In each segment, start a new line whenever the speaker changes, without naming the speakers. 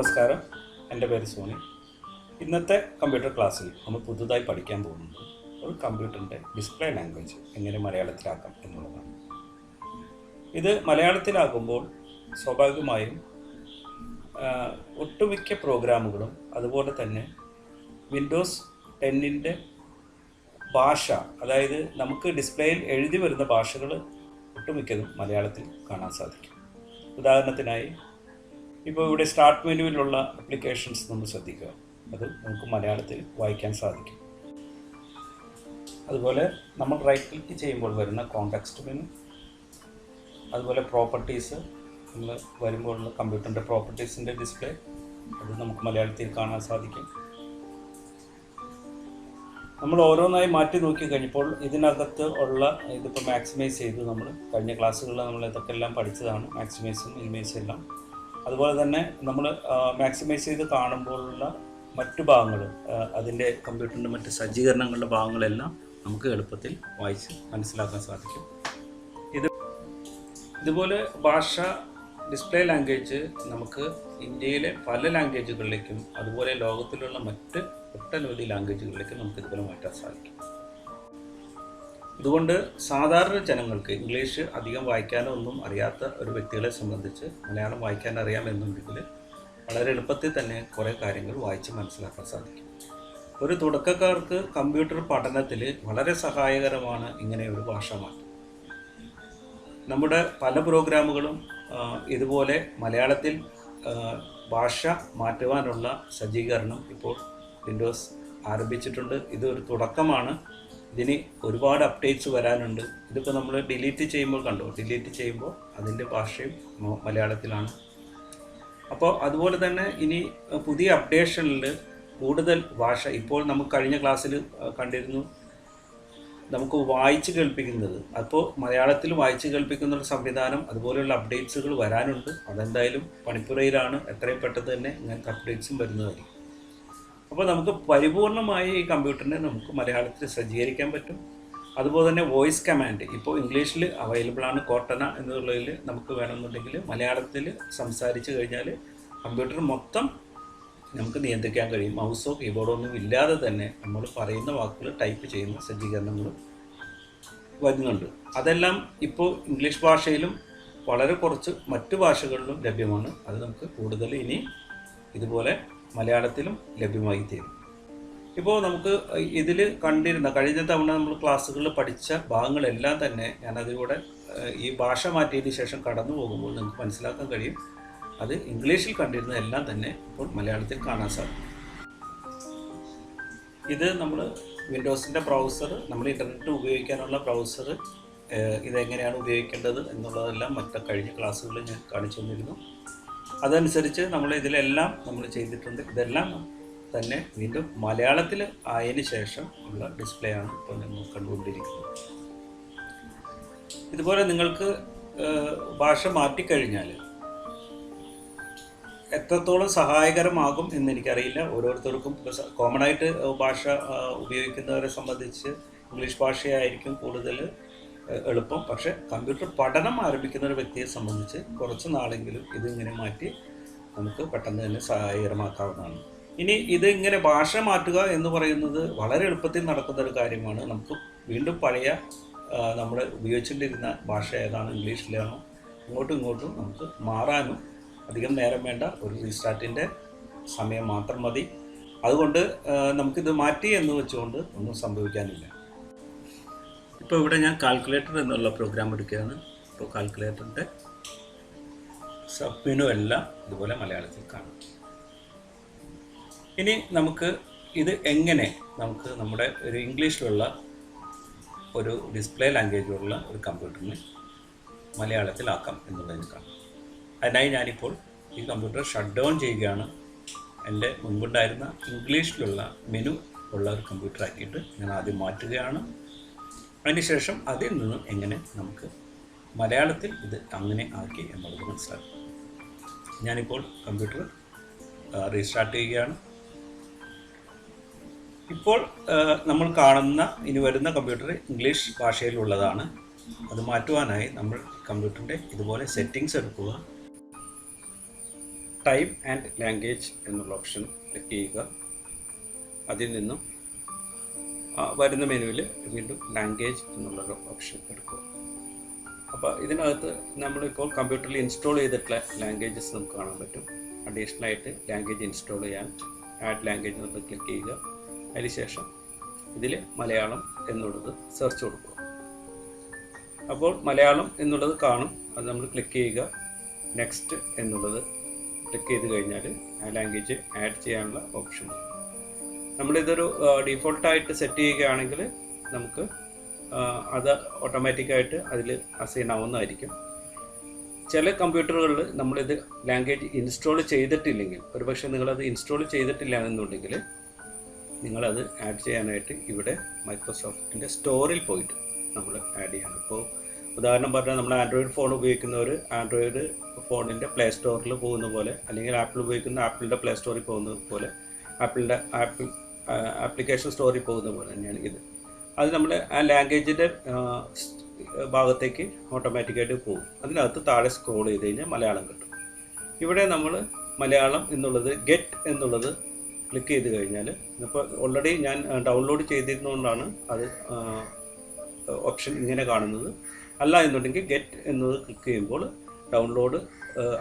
നമസ്കാരം. എന്റെ പേര് സോണി. ഇന്നത്തെ കമ്പ്യൂട്ടർ ക്ലാസ്സിൽ നമ്മൾ പുതുതായി പഠിക്കാൻ പോകുന്നത് ഒരു കമ്പ്യൂട്ടറിന്റെ ഡിസ്പ്ലേ ലാംഗ്വേജ് എങ്ങനെ മലയാളത്തിലാക്കാം എന്നുള്ളതാണ്. ഇത് മലയാളത്തിലാകുമ്പോൾ സ്വാഭാവികമായും ഒട്ടുമിക്ക പ്രോഗ്രാമുകളും അതുപോലെ തന്നെ വിൻഡോസ് ടെന്നിന്റെ ഭാഷ അതായത് നമുക്ക് ഡിസ്പ്ലേയിൽ എഴുതി വരുന്ന ഭാഷകൾ ഒട്ടുമിക്കതും മലയാളത്തിൽ കാണാൻ സാധിക്കും. ഉദാഹരണത്തിനായി ഇപ്പോൾ ഇവിടെ സ്റ്റാർട്ട് മെനുവിലുള്ള അപ്ലിക്കേഷൻസ് നമ്മൾ ശ്രദ്ധിക്കുക. അത് നമുക്ക് മലയാളത്തിൽ വായിക്കാൻ സാധിക്കും. അതുപോലെ നമ്മൾ റൈറ്റ് ക്ലിക്ക് ചെയ്യുമ്പോൾ വരുന്ന കോണ്ടാക്സ്റ്റ് മെനു അതുപോലെ പ്രോപ്പർട്ടീസ് നമ്മൾ വരുമ്പോഴുള്ള കമ്പ്യൂട്ടറിന്റെ പ്രോപ്പർട്ടീസിന്റെ ഡിസ്പ്ലേ അത് നമുക്ക് മലയാളത്തിൽ കാണാൻ സാധിക്കും. നമ്മൾ ഓരോന്നായി മാറ്റി നോക്കി കഴിഞ്ഞപ്പോൾ ഇതിനകത്ത് ഉള്ള ഇതിപ്പോൾ മാക്സിമൈസ് ചെയ്ത് നമ്മൾ കഴിഞ്ഞ ക്ലാസ്സുകളിൽ നമ്മൾ ഇതൊക്കെ എല്ലാം പഠിച്ചതാണ്. മാക്സിമൈസും മിനിമൈസും എല്ലാം. അതുപോലെ തന്നെ നമ്മൾ മാക്സിമൈസ് ചെയ്ത് കാണുമ്പോഴുള്ള മറ്റു ഭാഗങ്ങൾ അതിന്റെ കമ്പ്യൂട്ടറിന്റെ മറ്റ് സജ്ജീകരണങ്ങളുടെ ഭാഗങ്ങളെല്ലാം നമുക്ക് എളുപ്പത്തിൽ വായിച്ച് മനസ്സിലാക്കാൻ സാധിക്കും. ഇത് ഇതുപോലെ ഭാഷ ഡിസ്പ്ലേ ലാംഗ്വേജ് നമുക്ക് ഇന്ത്യയിലെ പല ലാംഗ്വേജുകളിലേക്കും അതുപോലെ ലോകത്തിലുള്ള മറ്റ് ഒട്ടനവധി ലാംഗ്വേജുകളിലേക്കും നമുക്ക് ഇതുപോലെ മാറ്റാൻ സാധിക്കും. അതുകൊണ്ട് സാധാരണ ജനങ്ങൾക്ക് ഇംഗ്ലീഷ് അധികം വായിക്കാനോ ഒന്നും അറിയാത്ത ഒരു വ്യക്തികളെ സംബന്ധിച്ച് മലയാളം വായിക്കാൻ അറിയാമെന്നുണ്ടെങ്കിൽ വളരെ എളുപ്പത്തിൽ തന്നെ കുറേ കാര്യങ്ങൾ വായിച്ച് മനസ്സിലാക്കാൻ സാധിക്കും. ഒരു തുടക്കക്കാർക്ക് കമ്പ്യൂട്ടർ പഠനത്തിൽ വളരെ സഹായകരമാണ് ഇങ്ങനെ ഒരു ഭാഷാമാറ്റം നമ്മുടെ പല പ്രോഗ്രാമുകളും ഇതുപോലെ മലയാളത്തിൽ ഭാഷ മാറ്റുവാനുള്ള സജ്ജീകരണം ഇപ്പോൾ വിൻഡോസ് ആരംഭിച്ചിട്ടുണ്ട്. ഇതൊരു തുടക്കമാണ്. ഇതിന് ഒരുപാട് അപ്ഡേറ്റ്സ് വരാനുണ്ട്. ഇതിപ്പോൾ നമ്മൾ ഡിലീറ്റ് ചെയ്യുമ്പോൾ കണ്ടോ? ഡിലീറ്റ് ചെയ്യുമ്പോൾ അതിന്റെ ഭാഷയും മലയാളത്തിലാണ്. അപ്പോൾ അതുപോലെ തന്നെ ഇനി പുതിയ അപ്ഡേഷനിൽ കൂടുതൽ ഭാഷ ഇപ്പോൾ നമുക്ക് കഴിഞ്ഞ ക്ലാസ്സിൽ കണ്ടിരുന്നു. നമുക്ക് വായിച്ച് കേൾപ്പിക്കുന്നത്. അപ്പോൾ മലയാളത്തിൽ വായിച്ച് കേൾപ്പിക്കുന്ന ഒരു സംവിധാനം അതുപോലെയുള്ള അപ്ഡേറ്റ്സുകൾ വരാനുണ്ട്. അതെന്തായാലും പണിപ്പുരയിലാണ്. എത്രയും പെട്ടെന്ന് തന്നെ ഇങ്ങനത്തെ അപ്ഡേറ്റ്സും വരുന്നതായിരിക്കും. അപ്പോൾ നമുക്ക് പരിപൂർണമായി ഈ കമ്പ്യൂട്ടറിനെ നമുക്ക് മലയാളത്തിൽ സജ്ജീകരിക്കാൻ പറ്റും. അതുപോലെ തന്നെ വോയിസ് കമാൻഡ്. ഇപ്പോൾ ഇംഗ്ലീഷിൽ അവൈലബിൾ ആണ് കോട്ടന എന്നുള്ളതിൽ നമുക്ക് വേണമെന്നുണ്ടെങ്കിൽ മലയാളത്തിൽ സംസാരിച്ച് കഴിഞ്ഞാൽ കമ്പ്യൂട്ടർ മൊത്തം നമുക്ക് നിയന്ത്രിക്കാൻ കഴിയും. മൗസോ കീബോർഡോ ഒന്നും ഇല്ലാതെ തന്നെ നമ്മൾ പറയുന്ന വാക്കുകൾ ടൈപ്പ് ചെയ്യുന്ന സജ്ജീകരണങ്ങളും വരുന്നുണ്ട്. അതെല്ലാം ഇപ്പോൾ ഇംഗ്ലീഷ് ഭാഷയിലും വളരെ കുറച്ച് മറ്റു ഭാഷകളിലും ലഭ്യമാണ്. അത് നമുക്ക് കൂടുതൽ ഇനി ഇതുപോലെ മലയാളത്തിലും ലഭ്യമായി തീരും. ഇപ്പോൾ നമുക്ക് ഇതിൽ കണ്ടിരുന്ന കഴിഞ്ഞ തവണ നമ്മൾ ക്ലാസ്സുകളിൽ പഠിച്ച ഭാഗങ്ങളെല്ലാം തന്നെ ഞാൻ അതിലൂടെ ഈ ഭാഷ മാറ്റിയതിന് ശേഷം കടന്നു പോകുമ്പോൾ നിങ്ങൾക്ക് മനസ്സിലാക്കാൻ കഴിയും. അത് ഇംഗ്ലീഷിൽ കണ്ടിരുന്ന എല്ലാം തന്നെ ഇപ്പോൾ മലയാളത്തിൽ കാണാൻ സാധിക്കും. ഇത് നമ്മൾ വിൻഡോസിന്റെ ബ്രൗസർ നമ്മൾ ഇന്റർനെറ്റ് ഉപയോഗിക്കാനുള്ള ബ്രൗസർ ഇതെങ്ങനെയാണ് ഉപയോഗിക്കേണ്ടത് എന്നുള്ളതെല്ലാം മറ്റു കഴിഞ്ഞ ക്ലാസ്സുകളിൽ ഞാൻ കാണിച്ചു തന്നിരുന്നു. അതനുസരിച്ച് നമ്മൾ ഇതിലെല്ലാം നമ്മൾ ചെയ്തിട്ടുണ്ട്. ഇതെല്ലാം തന്നെ വീണ്ടും മലയാളത്തിൽ ആയതിന് ശേഷം ഉള്ള ഡിസ്പ്ലേ ആണ് ഇപ്പോൾ നമ്മൾ കണ്ടുകൊണ്ടിരിക്കുന്നത്. ഇതുപോലെ നിങ്ങൾക്ക് ഭാഷ മാറ്റിക്കഴിഞ്ഞാൽ എത്രത്തോളം സഹായകരമാകും എന്ന് എനിക്കറിയില്ല ഓരോരുത്തർക്കും കോമൺ ആയിട്ട് ഭാഷ ഉപയോഗിക്കുന്നവരെ സംബന്ധിച്ച് ഇംഗ്ലീഷ് ഭാഷയായിരിക്കും കൂടുതൽ എളുപ്പം. പക്ഷേ കമ്പ്യൂട്ടർ പഠനം ആരംഭിക്കുന്ന ഒരു വ്യക്തിയെ സംബന്ധിച്ച് കുറച്ച് നാളെങ്കിലും ഇതിങ്ങനെ മാറ്റി നമുക്ക് പെട്ടെന്ന് തന്നെ സഹായകരമാക്കാവുന്നതാണ്. ഇനി ഇതിങ്ങനെ ഭാഷ മാറ്റുക എന്ന് പറയുന്നത് വളരെ എളുപ്പത്തിൽ നടക്കുന്ന ഒരു കാര്യമാണ്. നമുക്ക് വീണ്ടും പഴയ നമ്മൾ ഉപയോഗിച്ചുകൊണ്ടിരുന്ന ഭാഷ ഏതാണ്? ഇംഗ്ലീഷിലാണോ? ഇങ്ങോട്ടും ഇങ്ങോട്ടും നമുക്ക് മാറാനും അധികം നേരം വേണ്ട. ഒരു റീസ്റ്റാർട്ടിന്റെ സമയം മാത്രം മതി. അതുകൊണ്ട് നമുക്കിത് മാറ്റി എന്ന് വെച്ചുകൊണ്ട് ഒന്നും സംഭവിക്കാനില്ല. ഇപ്പോൾ ഇവിടെ ഞാൻ കാൽക്കുലേറ്റർ എന്നുള്ള പ്രോഗ്രാം എടുക്കുകയാണ്. ഇപ്പോൾ കാൽക്കുലേറ്ററിന്റെ സബ് മെനു എല്ലാം ഇതുപോലെ മലയാളത്തിൽ കാണാം. ഇനി നമുക്ക് ഇത് എങ്ങനെ നമുക്ക് നമ്മുടെ ഒരു ഇംഗ്ലീഷിലുള്ള ഒരു ഡിസ്പ്ലേ ലാംഗ്വേജിലുള്ള ഒരു കമ്പ്യൂട്ടറിന് മലയാളത്തിലാക്കാം എന്നുള്ളതിന് കാണാം. അതിനായി ഞാനിപ്പോൾ ഈ കമ്പ്യൂട്ടർ ഷട്ട് ഡൗൺ ചെയ്യുകയാണ്. എന്റെ മുൻപുണ്ടായിരുന്ന ഇംഗ്ലീഷിലുള്ള മെനു ഉള്ള ഒരു കമ്പ്യൂട്ടർ ആക്കിയിട്ട് ഞാൻ ആദ്യം മാറ്റുകയാണ്. അതിനുശേഷം അതിൽ നിന്നും എങ്ങനെ നമുക്ക് മലയാളത്തിൽ ഇത് അങ്ങനെ ആക്കി എന്നുള്ളത് മനസ്സിലാക്കും. ഞാനിപ്പോൾ കമ്പ്യൂട്ടർ റീസ്റ്റാർട്ട് ചെയ്യുകയാണ്. ഇപ്പോൾ നമ്മൾ കാണുന്ന ഇനി വരുന്ന കമ്പ്യൂട്ടർ ഇംഗ്ലീഷ് ഭാഷയിലുള്ളതാണ്. അത് മാറ്റുവാനായി നമ്മൾ കമ്പ്യൂട്ടറിന്റെ ഇതുപോലെ സെറ്റിങ്സ് എടുക്കുക.
ടൈം ആൻഡ് ലാംഗ്വേജ് എന്നുള്ള ഓപ്ഷൻ ക്ലിക്ക് ചെയ്യുക. അതിൽ നിന്നും വരുന്ന മെനുവിൽ വീണ്ടും ലാംഗ്വേജ് എന്നുള്ളൊരു ഓപ്ഷൻ എടുക്കുക. അപ്പോൾ ഇതിനകത്ത് നമ്മളിപ്പോൾ കമ്പ്യൂട്ടറിൽ ഇൻസ്റ്റാൾ ചെയ്തിട്ടുള്ള ലാംഗ്വേജസ് നമുക്ക് കാണാൻ പറ്റും. അഡീഷണൽ ആയിട്ട് ലാംഗ്വേജ് ഇൻസ്റ്റാൾ ചെയ്യാൻ ആഡ് ലാംഗ്വേജ് എന്നുള്ളത് ക്ലിക്ക് ചെയ്യുക. അതിനുശേഷം ഇതിൽ മലയാളം എന്നുള്ളത് സെർച്ച് കൊടുക്കുക. അപ്പോൾ മലയാളം എന്നുള്ളത് കാണും അത് നമ്മൾ ക്ലിക്ക് ചെയ്യുക. നെക്സ്റ്റ് എന്നുള്ളത് ക്ലിക്ക് ചെയ്ത് കഴിഞ്ഞാൽ ആ ലാംഗ്വേജ് ആഡ് ചെയ്യാനുള്ള ഓപ്ഷൻ. നമ്മളിതൊരു ഡിഫോൾട്ടായിട്ട് സെറ്റ് ചെയ്യുകയാണെങ്കിൽ നമുക്ക് അത് ഓട്ടോമാറ്റിക്കായിട്ട് അതിൽ അസൈൻ ആവുന്നതായിരിക്കും. ചില കമ്പ്യൂട്ടറുകളിൽ നമ്മളിത് ലാംഗ്വേജ് ഇൻസ്റ്റാൾ ചെയ്തിട്ടില്ലെങ്കിൽ ഒരുപക്ഷെ നിങ്ങളത് ഇൻസ്റ്റാൾ ചെയ്തിട്ടില്ല എന്നുണ്ടെങ്കിൽ നിങ്ങളത് ആഡ് ചെയ്യാനായിട്ട് ഇവിടെ മൈക്രോസോഫ്റ്റിന്റെ സ്റ്റോറിൽ പോയിട്ട് നമ്മൾ ആഡ് ചെയ്യണം. ഇപ്പോൾ ഉദാഹരണം പറഞ്ഞാൽ നമ്മൾ ആൻഡ്രോയിഡ് ഫോൺ ഉപയോഗിക്കുന്നവർ ആൻഡ്രോയിഡ് ഫോണിന്റെ പ്ലേ സ്റ്റോറിൽ പോകുന്ന പോലെ അല്ലെങ്കിൽ ആപ്പിൾ ഉപയോഗിക്കുന്ന ആപ്പിളിന്റെ പ്ലേ സ്റ്റോറിൽ പോകുന്നത് പോലെ ആപ്പിളിന്റെ ആപ്പിൾ ആപ്ലിക്കേഷൻ സ്റ്റോറിൽ പോകുന്ന പോലെ തന്നെയാണ് ഇത്. അത് നമ്മൾ ആ ലാംഗ്വേജിന്റെ ഭാഗത്തേക്ക് ഓട്ടോമാറ്റിക്കായിട്ട് പോകും. അതിനകത്ത് താഴെ സ്ക്രോൾ ചെയ്ത് കഴിഞ്ഞാൽ മലയാളം കിട്ടും. ഇവിടെ നമ്മൾ മലയാളം എന്നുള്ളത് ഗെറ്റ് എന്നുള്ളത് ക്ലിക്ക് ചെയ്ത് കഴിഞ്ഞാൽ ഇപ്പോൾ ഓൾറെഡി ഞാൻ ഡൗൺലോഡ് ചെയ്തിരുന്നുകൊണ്ടാണ് അത് ഓപ്ഷൻ ഇങ്ങനെ കാണുന്നത്. അല്ല എന്നുണ്ടെങ്കിൽ ഗെറ്റ് എന്നത് ക്ലിക്ക് ചെയ്യുമ്പോൾ ഡൗൺലോഡ്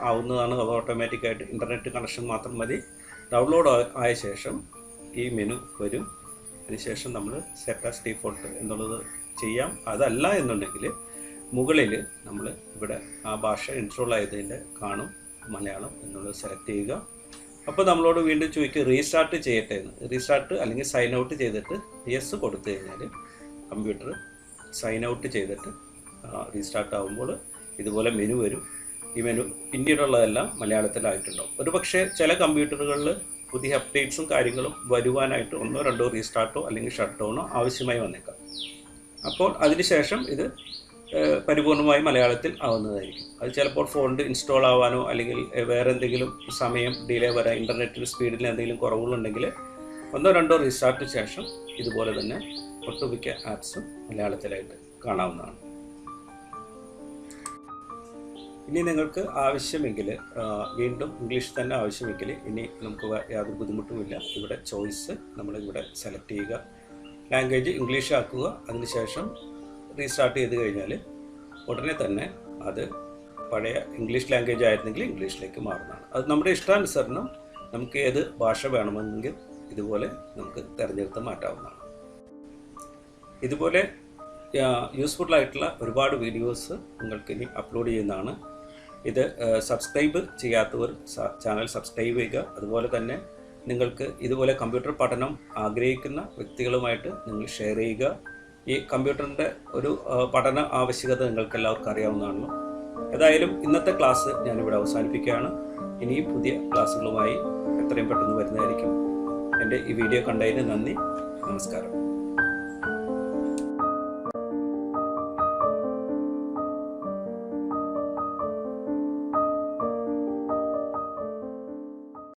ആവുന്നതാണ്. അത് ഓട്ടോമാറ്റിക്കായിട്ട് ഇന്റർനെറ്റ് കണക്ഷൻ മാത്രം മതി. ഡൗൺലോഡ് ആയ ശേഷം ഈ മെനു വരും. അതിനുശേഷം നമ്മൾ സെറ്റ് ആസ് ഡിഫോൾട്ട് എന്നുള്ളത് ചെയ്യാം. അതല്ല എന്നുണ്ടെങ്കിൽ മുകളിൽ നമ്മൾ ഇവിടെ ആ ഭാഷ ഇൻസ്റ്റാൾ ആയതിന്റെ കാണും മലയാളം എന്നുള്ളത് സെലക്ട് ചെയ്യുക. അപ്പോൾ നമ്മളോട് വീണ്ടും ചോദിക്കുക റീസ്റ്റാർട്ട് ചെയ്യട്ടെ എന്ന്. റീസ്റ്റാർട്ട് അല്ലെങ്കിൽ സൈൻ ഔട്ട് ചെയ്തിട്ട് യെസ് കൊടുത്തു കഴിഞ്ഞാൽ കമ്പ്യൂട്ടർ സൈൻ ഔട്ട് ചെയ്തിട്ട് റീസ്റ്റാർട്ട് ആകുമ്പോൾ ഇതുപോലെ മെനു വരും. ഈ മെനു പിന്നീടുള്ളതെല്ലാം മലയാളത്തിലായിട്ടുണ്ടാവും. ഒരു പക്ഷേ ചില കമ്പ്യൂട്ടറുകളിൽ പുതിയ അപ്ഡേറ്റ്സും കാര്യങ്ങളും വരുവാനായിട്ട് ഒന്നോ രണ്ടോ റീസ്റ്റാർട്ടോ അല്ലെങ്കിൽ ഷട്ട് ഡൗണോ ആവശ്യമായി വന്നേക്കാം. അപ്പോൾ അതിനുശേഷം ഇത് പരിപൂർണമായി മലയാളത്തിൽ ആവുന്നതായിരിക്കും. അത് ചിലപ്പോൾ ഫോണിൽ ഇൻസ്റ്റാൾ ആവാനോ അല്ലെങ്കിൽ വേറെ എന്തെങ്കിലും സമയം ഡിലേ വരാൻ ഇന്റർനെറ്റിൽ സ്പീഡിൽ എന്തെങ്കിലും കുറവുകളുണ്ടെങ്കിൽ ഒന്നോ രണ്ടോ റീസ്റ്റാർട്ട് ശേഷം ഇതുപോലെ തന്നെ ഒട്ടുമിക്ക ആപ്സും മലയാളത്തിലായിട്ട് കാണാവുന്നതാണ്. ഇനി നിങ്ങൾക്ക് ആവശ്യമെങ്കിൽ വീണ്ടും ഇംഗ്ലീഷ് തന്നെ ആവശ്യമെങ്കിൽ ഇനി നമുക്ക് യാതൊരു ബുദ്ധിമുട്ടുമില്ല. ഇവിടെ ചോയ്സ് നമ്മളിവിടെ സെലക്ട് ചെയ്യുക. ലാംഗ്വേജ് ഇംഗ്ലീഷ് ആക്കുക. അതിനുശേഷം റീസ്റ്റാർട്ട് ചെയ്ത് കഴിഞ്ഞാൽ ഉടനെ തന്നെ അത് പഴയ ഇംഗ്ലീഷ് ലാംഗ്വേജ് ആയിരുന്നെങ്കിൽ ഇംഗ്ലീഷിലേക്ക് മാറുന്നതാണ്. അത് നമ്മുടെ ഇഷ്ടാനുസരണം നമുക്ക് ഏത് ഭാഷ വേണമെങ്കിൽ ഇതുപോലെ നമുക്ക് തിരഞ്ഞെടുത്ത് മാറ്റാവുന്നതാണ്. ഇതുപോലെ യൂസ്ഫുൾ ആയിട്ടുള്ള ഒരുപാട് വീഡിയോസ് നിങ്ങൾക്ക് ഇനി അപ്ലോഡ് ചെയ്യുന്നതാണ്. ഇത് സബ്സ്ക്രൈബ് ചെയ്യാത്തവർ ചാനൽ സബ്സ്ക്രൈബ് ചെയ്യുക. അതുപോലെ തന്നെ നിങ്ങൾക്ക് ഇതുപോലെ കമ്പ്യൂട്ടർ പഠനം ആഗ്രഹിക്കുന്ന വ്യക്തികളുമായിട്ട് നിങ്ങൾ ഷെയർ ചെയ്യുക. ഈ കമ്പ്യൂട്ടറിന്റെ ഒരു പഠന ആവശ്യകത നിങ്ങൾക്ക് എല്ലാവർക്കും അറിയാവുന്നതാണല്ലോ ഏതായാലും ഇന്നത്തെ ക്ലാസ് ഞാനിവിടെ അവസാനിപ്പിക്കുകയാണ്. ഇനിയും പുതിയ ക്ലാസ്സുകളുമായി എത്രയും പെട്ടെന്ന് വരുന്നതായിരിക്കും. എന്റെ ഈ വീഡിയോ കണ്ടതിന് നന്ദി. നമസ്കാരം.